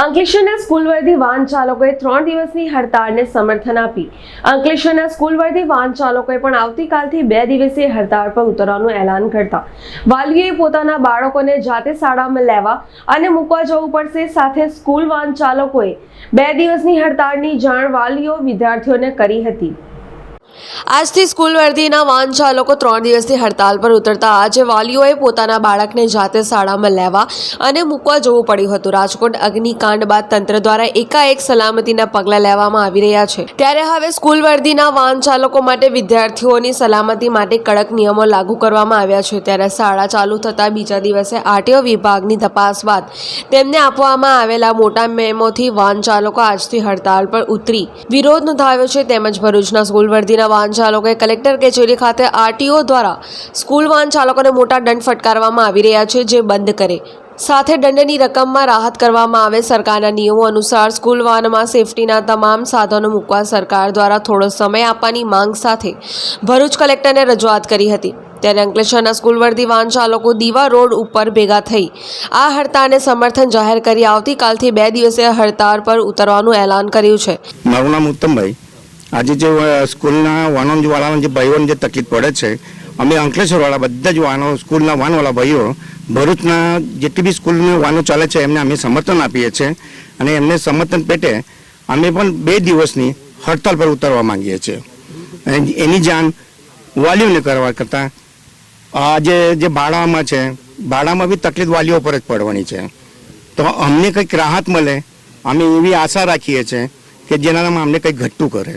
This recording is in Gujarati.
અંકલેશ્વરના સ્કૂલ વર્ધી વાહન ચાલકોએ ત્રણ દિવસની હડતાળને સમર્થન આપી. અંકલેશ્વરના સ્કૂલ વર્ધી વાહન ચાલકોએ પણ આવતીકાલથી બે દિવસીય હડતાળ પર ઉતરવાનું એલાન કરતા. વાલીઓએ પોતાના બાળકોને જાતે શાળામાં લેવા અને મૂકવા જવું પડશે. સાથે સ્કૂલ વાહન ચાલકોએ બે દિવસની હડતાળની જાણ વાલીઓ વિદ્યાર્થીઓને કરી હતી. આજથી સ્કૂલ વર્ધીના વાહન ચાલકો ત્રણ દિવસથી હડતાલ પર ઉતરતા આજે વાલીઓએ પોતાના બાળકને જાતે શાળામાં લેવા અને મૂકવા જવું પડ્યું હતું. રાજકોટ અગ્નિકાંડ બાદ તંત્ર દ્વારા એકાએક સલામતીના પગલાં લેવામાં આવી રહ્યા છે. ત્યારે હવે સ્કૂલ વર્ધીના વાહન ચાલકો માટે વિદ્યાર્થીઓની સલામતી માટે કડક નિયમો લાગુ કરવામાં આવ્યા છે. ત્યારે શાળા ચાલુ થતાં બીજા દિવસે આરટીઓ વિભાગની તપાસ બાદ તેમને આપવામાં આવેલા મોટા મેમોથી વાહન ચાલકો આજથી હડતાલ પર ઉતરી વિરોધ નોંધાવ્યો છે. તેમજ ભરૂચના સ્કૂલ વર્ધીના વાહન ચાલકોએ કલેક્ટર કચેરી ખાતે આરટીઓ દ્વારા સ્કૂલ વાહન ચાલકોને મોટા દંડ ફટકારવામાં આવી રહ્યા છે, જે બંધ કરે. સાથે દંડની રકમમાં રાહત કરવામાં આવે સરકારના નિયમો અનુસાર સ્કૂલ વાહનમાં સેફટીના તમામ સાધનો મૂકવા સરકાર દ્વારા થોડો સમય આપવાની માંગ સાથે ભરૂચ કલેક્ટરને રજૂઆત કરી હતી. ત્યારે અંકલેશ્વરના સ્કૂલ વર્ધી વાહન ચાલકો દીવા રોડ ઉપર ભેગા થઈ આ હડતાળને સમર્થન જાહેર કરી આવતીકાલથી બે દિવસીય હડતાળ પર ઉતરવાનું એલાન કર્યું છે. મારું નામ ઉત્તમભાઈ. આજે જે સ્કૂલના વાનોવાળાના જે ભાઈઓને જે તકલીફ પડે છે, અમે અંકલેશ્વરવાળા બધા જ વાનો, સ્કૂલના વાનવાળા ભાઈઓ, ભરૂચના જેટલી બી સ્કૂલની વાનો ચાલે છે, એમને અમે સમર્થન આપીએ છીએ અને એમને સમર્થન પેટે અમે પણ બે દિવસની હડતાલ પર ઉતરવા માંગીએ છીએ. એની જાણ વાલીઓને કરવા કરતાં આ જે જે ભાડામાં છે, ભાડામાં બી તકલીફ વાલીઓ પર જ પડવાની છે. તો અમને કંઈક રાહત મળે, અમે એવી આશા રાખીએ છીએ કે જેનામાં અમને કંઈક ઘટતું કરે.